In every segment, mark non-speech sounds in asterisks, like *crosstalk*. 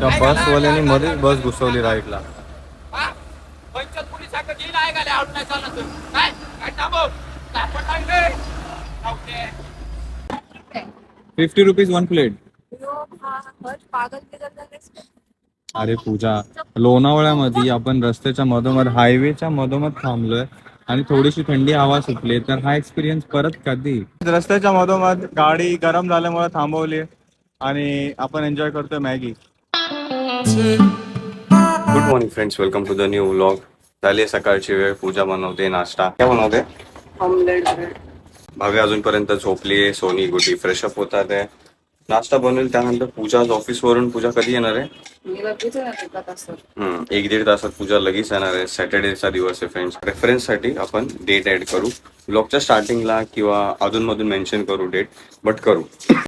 त्या बसवाल्याने मध्येच बस घुसवली राईटला. Fifty rupees one plate? अरे पूजा लोणावळ्यामध्ये आपण रस्त्याच्या मधोमध हायवेच्या मधोमध थांबलोय आणि थोडीशी थंडी हवा सुटली तर हा एक्सपिरियन्स परत कधी? रस्त्याच्या मधोमध गाडी गरम झाल्यामुळे थांबवली आणि आपण एन्जॉय करतोय Maggi. Good morning friends welcome to the new vlog झाली सकाळची वेळ. पूजा बनवते नाश्ता. काय बनवते? ऑमलेट भावे अजूनपर्यंत झोपली आहे. सोनी गुटी फ्रेशअप होतात आहे. नाश्ता बनवेल. त्यानंतर पूजा ऑफिस वरून पूजा कधी येणार आहे? एक दीड तासात पूजा लगेच येणार आहे. सॅटर्डेचा दिवस आहे फ्रेंड्स रेफरन्ससाठी आपण डेट ऍड करू. ब्लॉगच्या स्टार्टिंगला किंवा अधूनमधून मेन्शन करू डेट बट करू.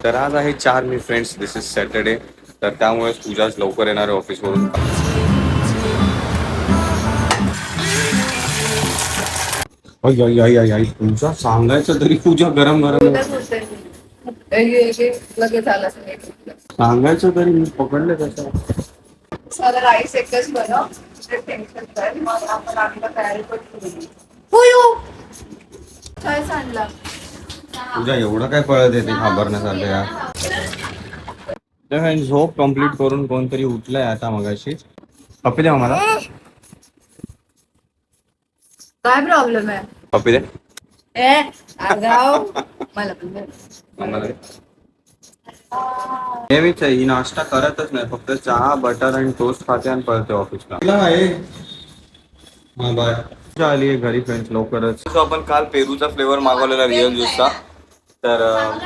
तर आज आहे चार मी फ्रेंड्स दिस इज सॅटर्डे तर त्यामुळे पूजाच लवकर येणार आहे ऑफिसवरून. आई आई आई आई आई पूजा सांगायचं तरी पूजा गरम गरम सांगायचं तरी मी पकडले त्याच्या साधं राईस एकच बनव टेन्शन कर मग आपण आपलं तयारी पण करू काय सांडला तुझ्या एवढं काय पळत येते घाबरण्यासारखं या तर झोप कंप्लीट करून कोणतरी उठलंय आता मगाशी. पप्पी दे मला काय प्रॉब्लेम आहे? पप्पी दे. ए आगाव. मला पण दे. आम्हाला दे. नेहमीच आहे ही नाश्ता करतच नाही. फक्त चहा बटर आणि टोस्ट खाते आणि पळते ऑफिसला बाय आली आहे घरी फ्रेंड्स लवकरच. आपण काल पेरूचा फ्लेवर मागवलेला रिअल ज्यूसचा तर अं,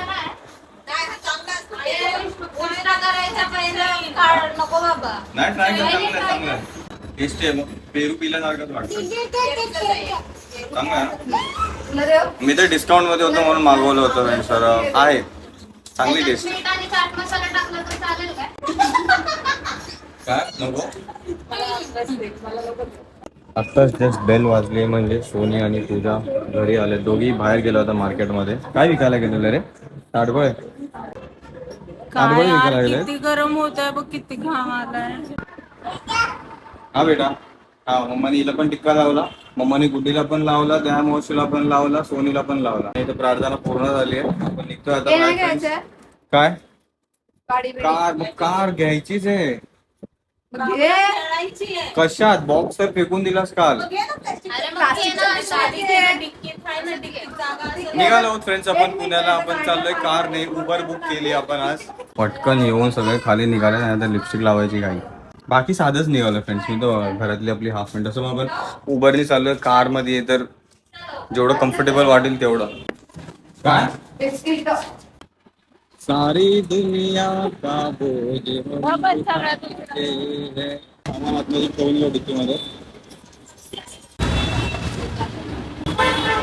नको बाबा. नाही ट्राय कर चांगलं आहे, चांगलं आहे. टेस्टी आहे मग पेरू पिल्यासारखंच वाटतं. चांगलं आहे ना? तुला देव मी तर डिस्काउंटमध्ये होतो म्हणून मागवलं होतं तर आहे. चांगली टेस्ट मीठ आणि चाट मसाला टाकला तर चालेल काय? काय? नको? आत्ताच जस्ट बेल वाजली म्हणजे सोनी आणि पूजा घरी आले. दोघी बाहेर गेल्या होत्या मार्केटमध्ये काय विकायला गेलेले रे? ताडगोळे विकायला गेले किती गरम होत आहे बघ किती घाम आलाय. हा बेटा. हा मम्माने हिला पण टिक्का लावला. मम्माने गुड्डीला पण लावला त्या मोशीला पण लावला सोनीला पण लावला. इथं प्रार्थना पूर्ण झाली आहे. आपण निघतोय आता नाही काय. कार मग कार घ्यायचीच आहे. कशात? बॉक्स तर फेकून दिलास काल. निघालो फ्रेंड्स आपण पुण्याला. आपण चाललोय कार नाही उबर बुक केली आपण आज. पटकन येऊन सगळे खाली निघाले नाही तर लिपस्टिक लावायची काही. बाकी साधंच निघालो फ्रेंड्स मी तर घरातली आपली हाफ मिनिट तसं मग आपण उबरनी चाललोय कारमध्ये तर जेवढं कम्फर्टेबल वाटेल तेवढं. काय? सारी दुनिया का बोझ डिक्कीमध्ये.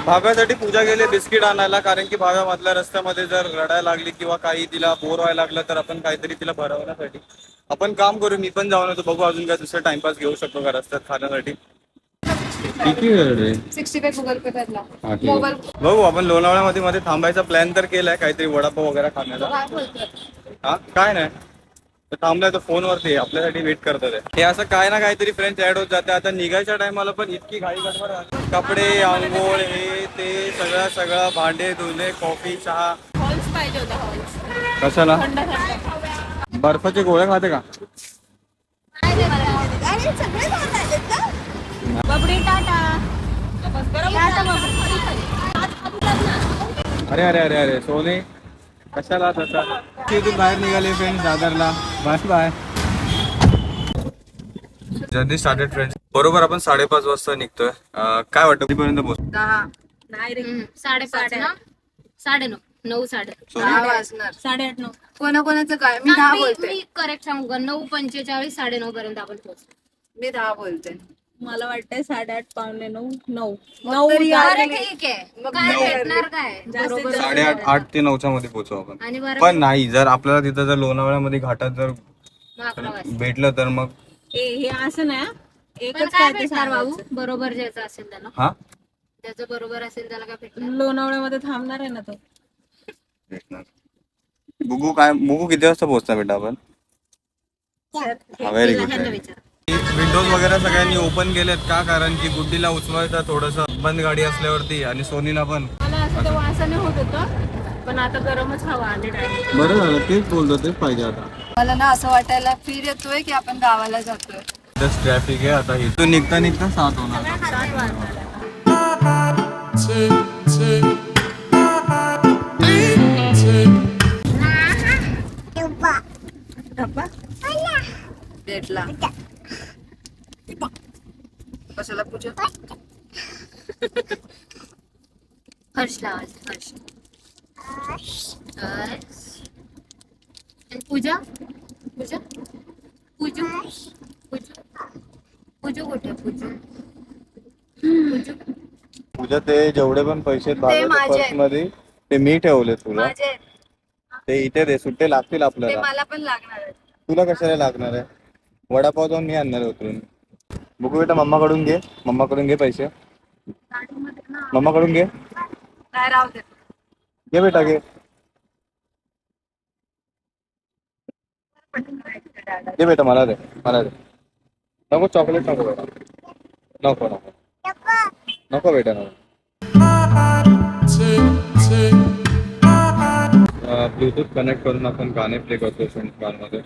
भाव्यासाठी पूजा गेली बिस्किट आणायला कारण की भाव्या मधल्या रस्त्यामध्ये जर रडायला लागली किंवा काही तिला बोर व्हायला लागलं तर आपण काहीतरी तिला भरवण्यासाठी. आपण काम करू मी पण जाऊन येतो. बघू अजून काय दुसरं टाइमपास घेऊ शकतो का रस्त्यात खाण्यासाठी. किती वेळ रे? सिक्स्टी फाय गुगल पे करला हा, ठीक आहे. मोबाईल बघू आपण लोणावळ्यामध्ये मध्ये थांबायचा प्लॅन तर केलाय काहीतरी वडापाव वगैरे खाण्याचा. काय बोलतोय. हा काय नाही. तर थांबलाय तर फोनवरती आपल्यासाठी वेट करतात आहे. हे असं काय ना काहीतरी फ्रेंड्स ऍड होत जाते आता निघायच्या टायमाला पण इतकी घाई गडबड. कपडे आंघोळ हे ते सगळं सगळं भांडे धुणे कॉफी चहा. हॉल्स पाहिजे होता हॉल्स कशाला? थंड थंड. बर्फाचे गोळे खाते का? बबडी टाटा. अरे अरे अरे अरे सोने कशाला तसा तिथून बाहेर निघाले फ्रेंड्स दादरला. Bye bye journey started friends बरोबर आपण साडेपाच वाजता निघतोय. काय वाटतं पोहोच? दहा. नाही रे. साडेपाच ना? साडे नऊ नऊ साडे दहा वाजणार. साडेआठ नऊ. कोणाकोणाचं काय? मी दहा बोलते. मी करेक्ट सांगू का? नऊ पंचेचाळीस साडे नऊ पर्यंत आपण पोहोचतो मी दहा बोलते. मला वाटतंय साडेआठ पावणे नऊ नऊ. नऊ गेले. ठीक आहे. मग काय नऊ भेटणार काय? जास्तीत बरोबर जास्त साडेआठ आठ ते नऊच्या मध्ये पोहोचू आपण. आणि बरं. पण नाही जर आपल्याला तिथं जर लोणावळ्यामध्ये घाटात जर मग अकरा वाजता भेटलं तर मग हे असं नाही हा. पण एकच काय काय ते भेटणार बाबू सांगायचं. बरोबर ज्याचं असेल त्याला. हा? ज्याचं बरोबर असेल त्याला काय भेटणार? लोणावळ्यामध्ये थांबणार आहे ना तो. भेटणार. बुगू काय बुगू किती वाजता पोहोचता बेटा आपण? हे व्हेरी गुड ह्यांना विचार. विंडोज वगैरे सगळ्यांनी ओपन केलेत का? कारण की गुड्डीला उचवायचं थोडंसं. बंद गाडी असल्यावरती आणि सोनीला पण. मला असं ते वासाने होत होतं पण आता गरमच हवा आली डायरेक्ट बरं झालं तेच बोलतो तेच पाहिजे आता. मला ना असं वाटायला फील येतोय की आपण गावाला जातोय. जस्ट ट्रॅफिक आहे आता इथून. निघता निघता सात होणार. डेटला कशाला पूजा. हर्ष लावायचं हर्ष हर्ष. आणि पूजा? पूजा? पूजू? पूजू? पूजू कुठे? पूजू? पूजू? तुझ्या ते जेवढे पण पैसे. मध्ये ते मी ठेवले तुला. ते इथे दे सुट्टे लागतील ते आपल्याला मला पण लागणार आहे तुला कशाला लागणार आहे? वडापाव जाऊन मी आणणार आहे उतरून. बघू बेटा मम्माकडून घे. मम्माकडून घे पैसे. मम्माकडून घे. नाही राहू दे. घे बेटा घे. दे बेटा मला दे मला दे. नको चॉकलेट नको बेटा. नको नको. नको बेटा नको. ब्लूटूथ कनेक्ट करून आपण गाणे प्ले करतो मध्ये.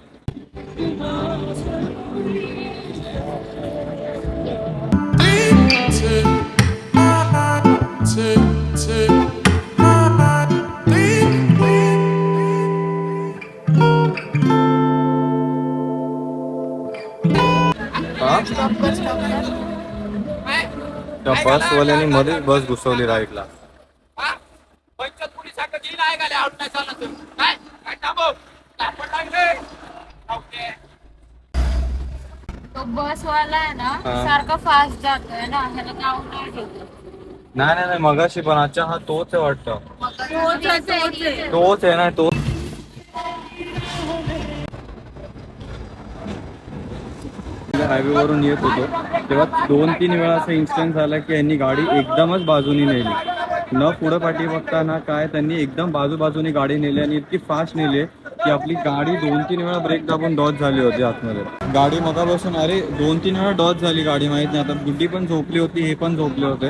त्या बसवाल्याने मध्येच बस घुसवली राईटला. तो बसवाला आहे ना सारखा फास्ट जातोय ना ह्याला जाऊन नाही नाही नाही नाही मगाशी पण आजच्या हा तोच आहे वाटतं. तोच आहे, तोच आहे. तोच आहे ना तो हायवे वरून येत होतो तेव्हा दोन तीन वेळा असं इन्सिडेंट झाला की यांनी गाडी एकदमच बाजूनी नेली. न पुढं पाठी बघता ना काय त्यांनी एकदम बाजू बाजूनी गाडी नेली आणि इतकी फास्ट नेली की आपली गाडी दोन तीन वेळा ब्रेक दाबून डॉच झाली होती आतमध्ये. गाडी मगापासून अरे दोन तीन वेळा डॉच झाली गाडी माहीत नाही. आता गुड्डी पण झोपली होती हे पण झोपले होते.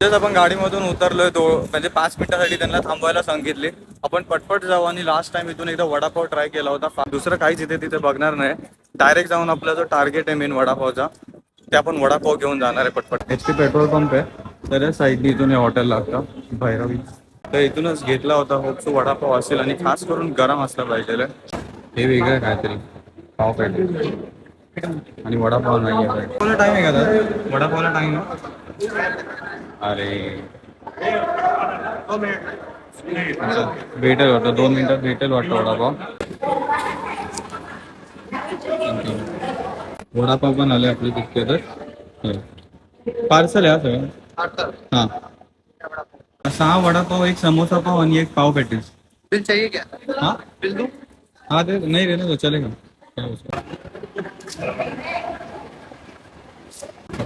आहे. तेच आपण गाडीमधून उतरलोय तो म्हणजे पाच मिनिटासाठी त्यांना थांबवायला सांगितले. आपण पटपट जाऊ आणि लास्ट टाइम इथून एकदा वडापाव ट्राय केला होता. दुसरं काहीच इथे तिथे बघणार नाही. डायरेक्ट जाऊन आपला जो टार्गेट आहे मेन वडापावचा ते आपण वडापाव घेऊन जाणार आहे पटपट. एच पी पेट्रोल पंप आहे. तर या इथून हे हॉटेल लागतं भैरवी. तर इथूनच घेतला होता. होपसो वडापाव असेल आणि खास करून गरम असला पाहिजे. हे वेगळं आहे काहीतरी. पाव पाहिजे आणि वडापाव नाही आहे. टाइम आहे का दादा? वडापावला टाइम आहे. अरे। भेटेल वाटतं दोन मिनिटात भेटेल वाटतं वडापाव. वडापाव पण आले आपले तितके तर. पार्सल आहे हा सगळं? हाँ. सहा वडापाव एक समोसा पाव आणि एक पाव पॅटीस. बिल चाहिए क्या? हाँ? बिल दूँ? हाँ दे. नहीं रहने दो चलेगा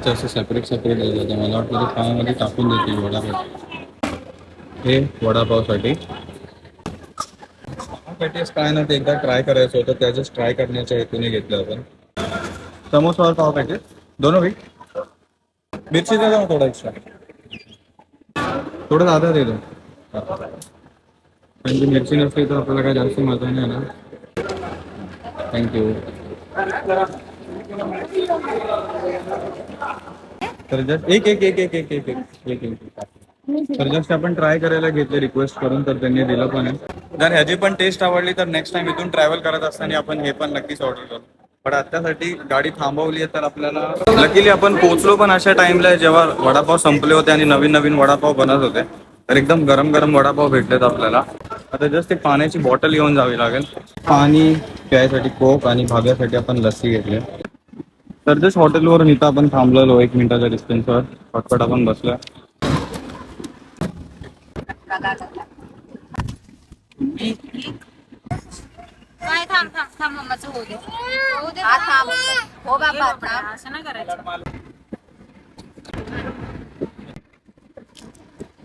क्या असं सेपरेट सेपरेट दिलं जातं मला वाटतं ते पाण्यामध्ये टाकून देते वडापाव. हे वडापावसाठी. पॅटीस काय ना ते एकदा ट्राय करायचं होतं. त्याचंच ट्राय करण्याच्या हेतूने घेतलं आपण. समोसावर पाव पॅटीस दोनों भी मिरची दे थोड़ा एक्स्ट्रा थोडं ज्यादा दे दो म्हणजे मिरची नसली तर आपल्याला काय जास्त मजा नाही ना थँक्यू तर जस्ट एक एक एक एक एक एक एक एक एक तर जस्ट आपण ट्राय करायला घेतले रिक्वेस्ट करून तर त्यांनी दिलं पण आहे. जर ह्याची पण टेस्ट आवडली तर नेक्स्ट टाइम इथून ट्रॅव्हल करत असताना आपण हे पण नक्कीच ऑर्डर करू. पण आत्तासाठी गाडी थांबवली आहे तर आपल्याला लकीली आपण पोहोचलो पण अशा टाइमला जेव्हा वडापाव संपले होते आणि नवीन नवीन वडापाव बनत होते तर एकदम गरम गरम वडापाव भेटलेत आपल्याला. आता जस्ट एक पाण्याची बॉटल घेऊन जावी लागेल. पाणी प्यायसाठी कोक आणि भाग्यासाठी आपण लस्सी घेतली. तर जस्ट हॉटेलवरून इथं आपण थांबलेलो एक मिनिटाच्या डिस्टन्सवर पटपट आपण बसलो काय थांब थांब थांब मम्माचं होऊ दे. होऊ दे हा, थांब. हो बाबा, थांब. असं नाही करायचं.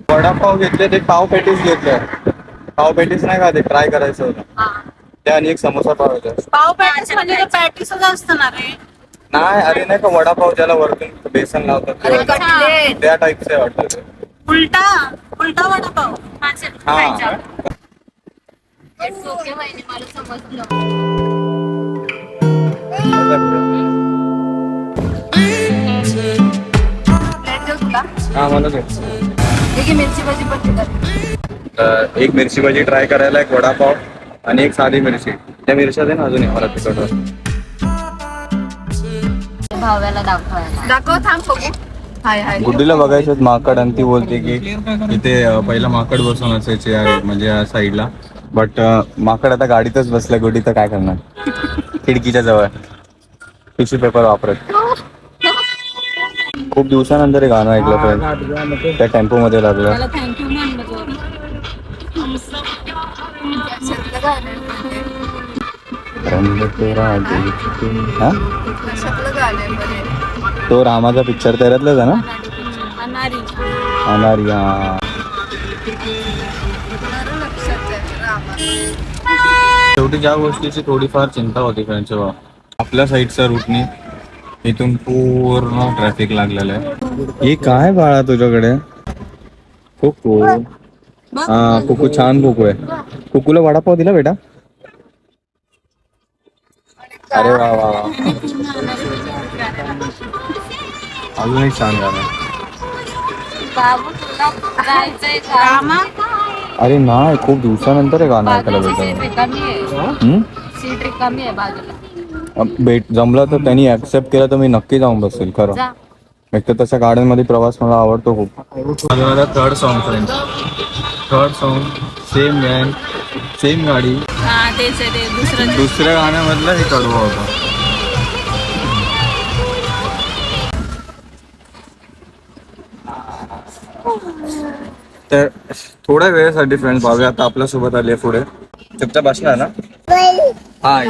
वडापाव घेतले ते पाव पॅटीस घेतले. पाव पॅटीस नाही का ते ट्राय करायचं होतं? ते आणि एक समोसा पाव होतं. पाव पॅटीस म्हणजे ते पॅटीसच असतं ना रे? नाही अरे नाही का वडापाव ज्याला वरतून बेसन लावतात अरे ते. कटलेट त्या टाईपचे वाटतं उलटा उलटा वडापाव. हा It's okay, वहिनी, मला समजलं. प्लेट देऊ तुला हा मला ते ठीक आहे मिरची भाजी पण तिखट. तर एक मिरची भाजी ट्राय करायला एक वडापाव आणि एक साधी मिरची. त्या मिरच्या दे ना अजून एक मला तिखट भाव्याला दाखवायला. दाखव थांब बघू. हाय हाय. गुड्डीला बघायचं माकड आणि ती बोलते की इथे अं, पहिला माकड बसून असायचे या- म्हणजे या साईडला. बट माकड आता गाडीतच बसलं गुड्डी तर काय करणार? खिडकीच्या जवळ. टिश्यू पेपर वापरत. खूप दिवसानंतर हे गाणं ऐकलं फ्रेंड त्या टेम्पो मध्ये लागलं. मला थँक्यू म्हणलं रंग तेरा. हा? तो रामाचा पिक्चर त्याच्यातलाच आहे ना? अनारी. शेवटी ज्या गोष्टीची थोडीफार चिंता होती फ्रेंड्स जेव्हा आपल्या साईडच्या रूटनी इथून पूर्ण ट्रॅफिक लागलेलं आहे. हे काय बाळा तुझ्याकडे? कुकू हा कुकू छान कुकू आहे. कुकूला वडापाव दिला बेटा? अरे वा वा वा. अजून एक छान गाणं बाबू तुला जायचंय का? रामा? अरे नाही खूप दिवसानंतर हे गाणं ऐकायला सीट भेटत रिकामी आहे. हम्म सीट रिकामी आहे बाजूला. भेट जमलं तर त्यांनी ऍक्सेप्ट केलं तर मी नक्की जाऊन बसेल खरं. जा. एक तर तशा गार्डनमध्ये प्रवास मला आवडतो खूप. माझा third song friend third song same van same गाडी. हा तेच आहे ते दुसरं दुसऱ्या गाण्यामधलं हे कडवं होतं. तर थोड्या वेळेसाठी फ्रेंड भावे आता आपल्यासोबत आली पुढे. चुपचाप बसणार ना? हाय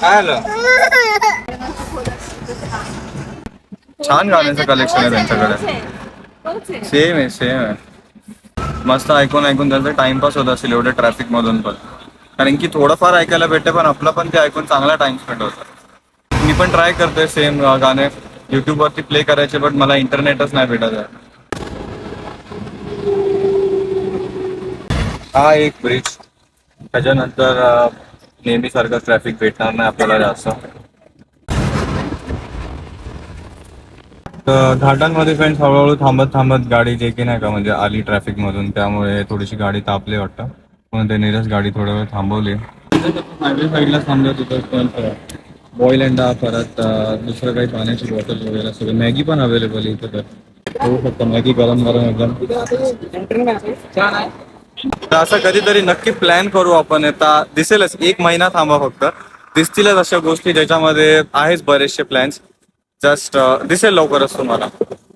काय आलं? छान गाण्यांचं कलेक्शन आहे त्यांच्याकडे. सेम आहे सेम आहे. मस्त ऐकून ऐकून त्यांचा टाइमपास होत असेल एवढ्या ट्रॅफिक मधून पण. कारण की थोडंफार ऐकायला भेटते पण आपला पण ते ऐकून चांगला टाइम स्पेंड होतो. मी पण ट्राय करतोय सेम गाणे. युट्यूब वरती प्ले करायचे बट मला इंटरनेटच नाही भेटत आहे. हा एक ब्रिज त्याच्यानंतर नेहमीसारखं ट्रॅफिक भेटणार नाही आपल्याला जास्त. घाटांमध्ये फ्रेंड्स हळूहळू थांबत थांबत गाडी जे की नाही का म्हणजे आली ट्रॅफिक मधून त्यामुळे थोडीशी गाडी तापली वाटतं. म्हणून ते नीरज गाडी थोडा वेळ थांबवली. हायवे साईडला थांबलं तिथं बॉईल अंडा परत दुसरं काही पाण्याची बॉटल वगैरे सगळं मॅगी पण अवेलेबल आहे इथं तर. होऊ शकतं मॅगी गरम गरम एकदम. तर असं कधीतरी नक्की प्लॅन करू आपण. आता दिसेलच एक महिना थांबा फक्त. दिसतीलच अशा गोष्टी ज्याच्यामध्ये आहेच बरेचसे प्लॅन्स जस्ट दिसेल लवकरच तुम्हाला.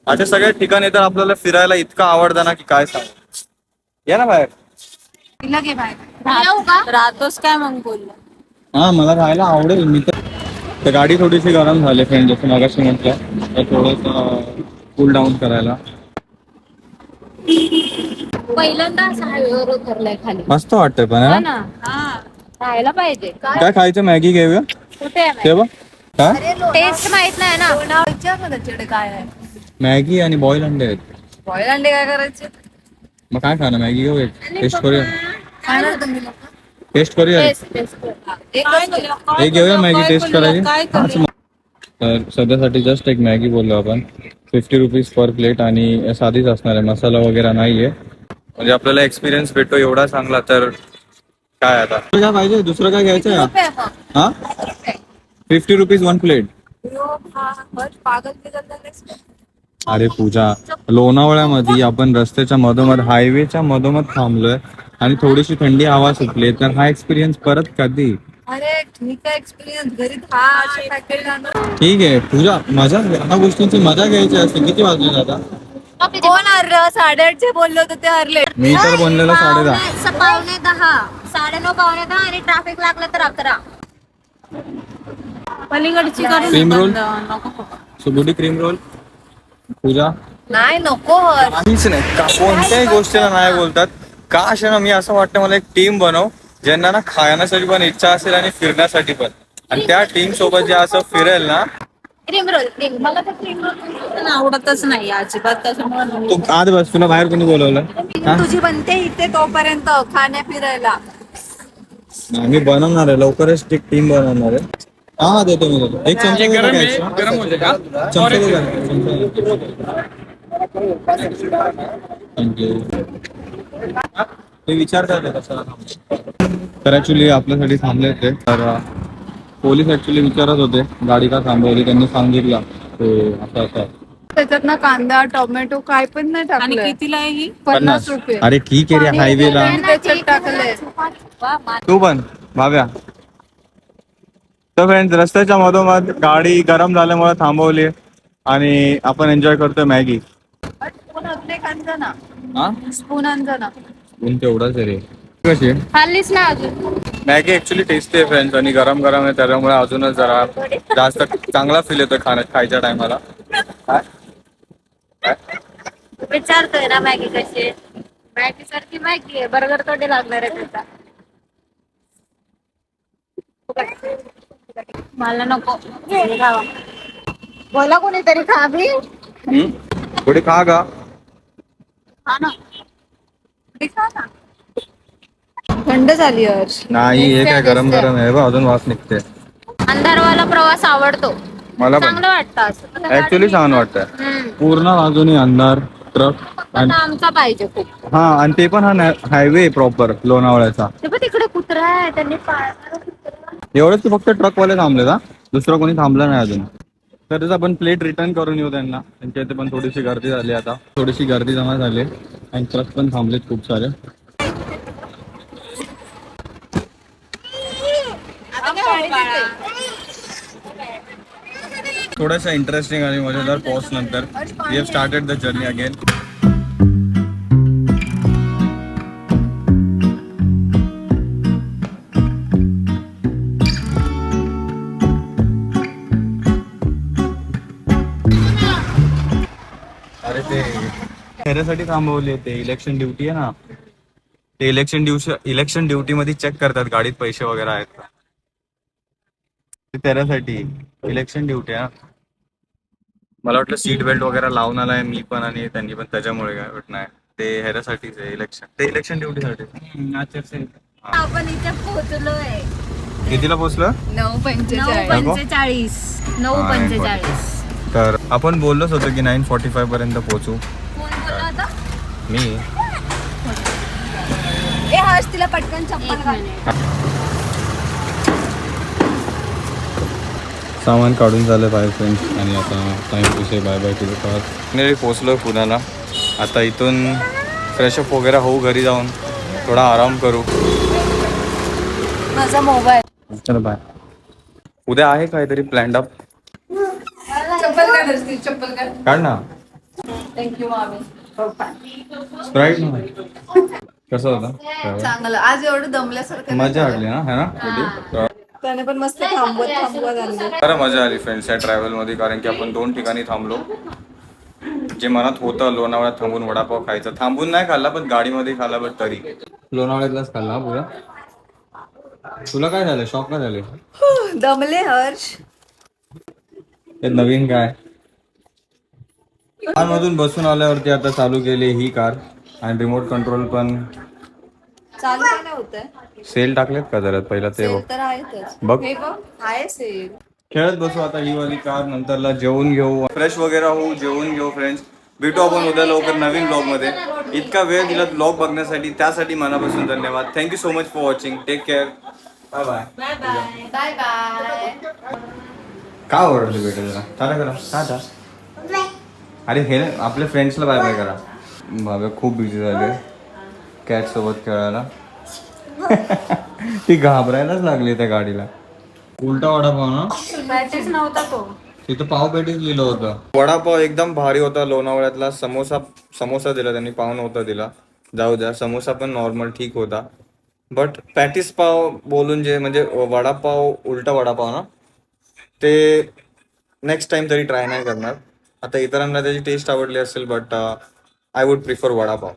अशा सगळ्या ठिकाणी तर आपल्याला फिरायला इतकं आवडतं ना की काय सांग. या ना बाहेर. राहतोस काय मग बोलला हा मला राहायला आवडेल. मी तर तर गाडी थोडीशी गरम झाली फ्रेंड जसं मागाशी म्हटलं. तर थोडंसं कूल डाऊन करायला. पहिल्यांदा असं हायवेवर उतरलंय खाली. मस्त वाटतंय पण हो? ना. राहायला पाहिजे. काय खायचं? मॅगी घेऊया? कुठे आहे ते बघ काय टेस्ट माहीत नाही ना. विचार ना त्याच्याकडे काय आहे. मॅगी आणि बॉईल अंडे आहेत. बॉईल अंडे काय करायचे? मग काय खाणं मॅगी घेऊ एक. टेस्ट करूया. खाणार तुम्ही लोक? टेस्ट करूया एक. घेऊया मॅगी टेस्ट करायची? काय हाच मग. तर सध्यासाठी जस्ट एक मॅगी बोललो आपण. फिफ्टी रुपीज पर प्लेट आणि साधीच असणार आहे. मसाला वगैरे नाहीये. म्हणजे आपल्याला एक्सपिरियन्स भेटतो एवढा चांगला तर काय आता? काय पाहिजे? दुसरं काय घ्यायचं आहे. हा? फिफ्टी रुपीज वन प्लेट हा? अरे पूजा लोणावळ्यामध्ये आपण रस्त्याच्या मधोमध हायवेच्या मधोमध थांबलोय आणि थोडीशी थंडी हवा सुटली तर हा एक्सपिरियन्स परत कधी? अरे ठीक आहे एक्सपिरियन्स घरी ठीक पूजा मजा ह्या गोष्टींची मजा घ्यायची असते. किती वाजले आता कोण हरलं साडेआठचे बोलले होते ते हरले मी तर बनलेलो साडे दहा पावणे दहा साडेनऊ पावणे दहा आणि ट्रॅफिक लागलं तर अकरा. पलीकडची करून क्रीम रोल बंद. नको सुबुटी क्रीम रोल पूजा? नाही नको हर्ष. काहीच नाही. का कोणत्याही गोष्टीला नाही बोलतात. का अशा ना मी असं वाटतं मला एक टीम बनव ज्यांना ना खाण्यासाठी पण इच्छा असेल आणि फिरण्यासाठी पण. आणि त्या टीम सोबत जे असं फिरेल ना क्रीम रोल क्रीम मला तर क्रीम रोल आवडतच नाही अजिबात त्याच्यामुळे तू आत बस तुला बाहेर कोणी बोलवलं? हा? तुझी बनते इथे तोपर्यंत खाण्या फिरायला बनवणार आहे. लवकरच एक टीम बनवणार आहे. हा हा देतो मी देतो. एक चमचा दे बघा extra. चमचा दे बघा, चमचा दे. Thank you. ते विचारतात कशाला थांबले. तर ऍक्च्युली आपल्यासाठी थांबले होते. तर अं, पोलीस ऍक्च्युली विचारत होते. गाडी का थांबवली? त्यांनी सांगितलं. ते असं असं. आहे. त्याच्यात ना कांदा टोमॅटो काय पण नाही आणि टाकलंय. कितीला आहे ही? पन्नास रुपये. अरे ठीक आहे रे हायवेला त्याच्यात टाकलंय. तू पण भाव्या. तर फ्रेंड्स रस्त्याच्या मधोमध गाडी गरम झाल्यामुळे थांबवली आणि आपण एन्जॉय करतोय मॅगी. स्पून हा तेवढाच रे. कशी? खाल्लीच ना अजून? मॅगी ऍक्च्युली टेस्टी आहे फ्रेंड्स आणि गरम गरम आहे त्याच्यामुळे अजूनच जरा जास्त चांगला फील येतो खाण्यात खायच्या टायमाला. विचारतोय ना मॅगी कशी मॅगी सारखी मॅगी आहे बर्गर थोडी लागणार आहे त्याचा मला नको. खावा. बोला कोणीतरी खा बी थोडी खा ना. ना. थंड झाली हर्ष नाही हे काय गरम गरम आहे बा अजून वास निघते अंधारवाला प्रवास आवडतो. मला पण. चांगलं वाटतं असं. ऍक्च्युली छान वाटतंय. हम्म. पूर्ण बाजूनी अंधार ट्रक आमचा पाहिजे खूप. हा आणि ते पण हा हायवे प्रॉपर लोणावळ्याचा. ते पण तिकडे कुत्रा आहे त्यांनी पाळणारा एवढंच की फक्त ट्रकवाले थांबले का दुसरं कोणी थांबलं नाही अजून. तर आपण प्लेट रिटर्न करून येऊ त्यांना. त्यांच्या इथे पण थोडीशी गर्दी झाली आता. थोडीशी गर्दी जमा झाली. आणि ट्रक पण थांबलेत खूप सारे. थोडंसं इंटरेस्टिंग आणि मजेदार पॉज नंतर. We have started the journey again त्याच्यासाठी थांबवले ते इलेक्शन ड्युटी आहे ना. ते इलेक्शन ड्युटी इलेक्शन ड्युटी मध्ये चेक करतात गाडीत पैसे वगैरे आहेत का. ते त्याच्यासाठी इलेक्शन ड्युटी आहे ना. मला वाटलं सीट बेल्ट वगैरे लावून आलाय मी पण आणि त्यांनी पण त्याच्यामुळे काय वाटत नाही. ते ह्याच्यासाठीच आहे इलेक्शन ते इलेक्शन ड्युटीसाठी आपण इथे पोहोचलोय. कितीला पोहोचलं? नऊ नऊ पंचेचाळीस. पंचेचाळीस नऊ पंचेचाळीस. तर आपण बोललोच होतो की नाईन फॉर्टी फाय पर्यंत पोहोचू. कोण बोलला होता मी. तिला पटकन सामान काढून झालं बाय फ्रेंड्स आणि आता time to say bye bye to finally पोचलो पुण्याला. आता इथून फ्रेशअप वगैरे होऊ घरी जाऊन. थोडा आराम करू. माझा मोबाईल चलो बाय उद्या आहे काहीतरी प्लॅन्ड अप चप्पल काढ हर्ष, ती चप्पल काढ काढ ना. थँक्यू मामी. स्प्राईट ना कसं होतं? चांगलं. आज एवढं दमल्यासारखं मजा. आली ना? है. ना? त्याने पण मस्त थांबवत थांबवत आणलं. खरं मजा आली फ्रेंड्स या ट्रॅव्हलमध्ये कारण की आपण दोन ठिकाणी थांबलो. जे मनात होतं लोणावळ्यात थांबून वडापाव खायचा. थांबून नाही खाल्ला पण गाडीमध्ये खाल्ला पण तरी. लोणावळ्यातलाच खाल्ला हा पुरा तुला काय झालं? शॉक काय झाले? दमले हर्ष. नवीन काय? मधून बसून आल्यावरती आता चालू केली ही कार. आणि रिमोट कंट्रोल पण. चालू काय होतंय सेल टाकलेत का जरा? पहिला ते बघ. सेल तर आहेतच. बघ. हे बघ आहे सेल खेळत बसू आता ही वाली कार नंतरला जेवून घेऊ. फ्रेश वगैरे होऊ जेवून घेऊ फ्रेंड्स भेटू आपण उद्या लवकर नवीन ब्लॉगमध्ये इतका वेळ दिला ब्लॉग बघण्यासाठी त्यासाठी मनापासून धन्यवाद. Thank you so much for watching take care bye bye bye bye का ओरडली बेटा जरा? टाटा करा टाटा अरे हे ना आपल्या फ्रेंड्सला बाय बाय करा. भाव्या खूप बिझी झाले. कॅट सोबत खेळायला. *laughs* ती घाबरायलाच लागली त्या गाडीला. उलटा वडापाव ना? मॅचेस नव्हता तो. तिथं पाव पेटीच लिहिलं होतं. वडापाव एकदम भारी होता लोणावळ्यातला. समोसा समोसा दिला त्यांनी पाव नव्हता दिला. जाऊ द्या समोसा पण नॉर्मल ठीक होता. बट पॅटीस पाव बोलून जे म्हणजे वडापाव उलटा वडापाव ना ते नेक्स्ट टाइम तरी ट्राय नाही करणार. आता इतरांना त्याची टेस्ट आवडली असेल but I would prefer vada pav.